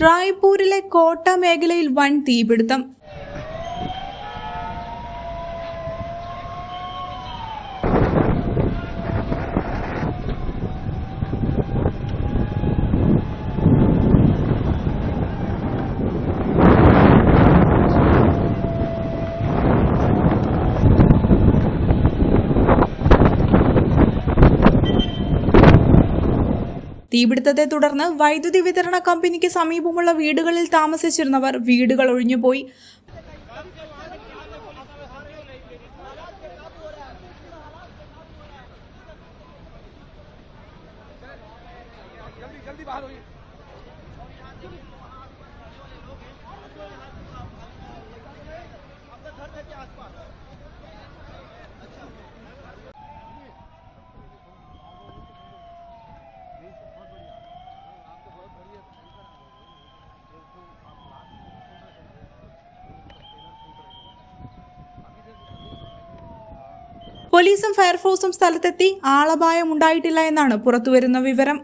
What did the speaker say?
റായ്പൂരിലെ കോട്ട മേഖലയിൽ വൻ തീപിടുത്തം. തീപിടുത്തത്തെ തുടർന്ന് വൈദ്യുതി വിതരണ കമ്പനിക്ക് സമീപമുള്ള വീടുകളിൽ താമസിച്ചിരുന്നവർ വീടുകൾ ഒഴിഞ്ഞുപോയി. പോലീസും ഫയർഫോഴ്സും സ്ഥലത്തെത്തി ആളപായം ഉണ്ടായിട്ടില്ല എന്നാണ് പുറത്തുവരുന്ന വിവരം.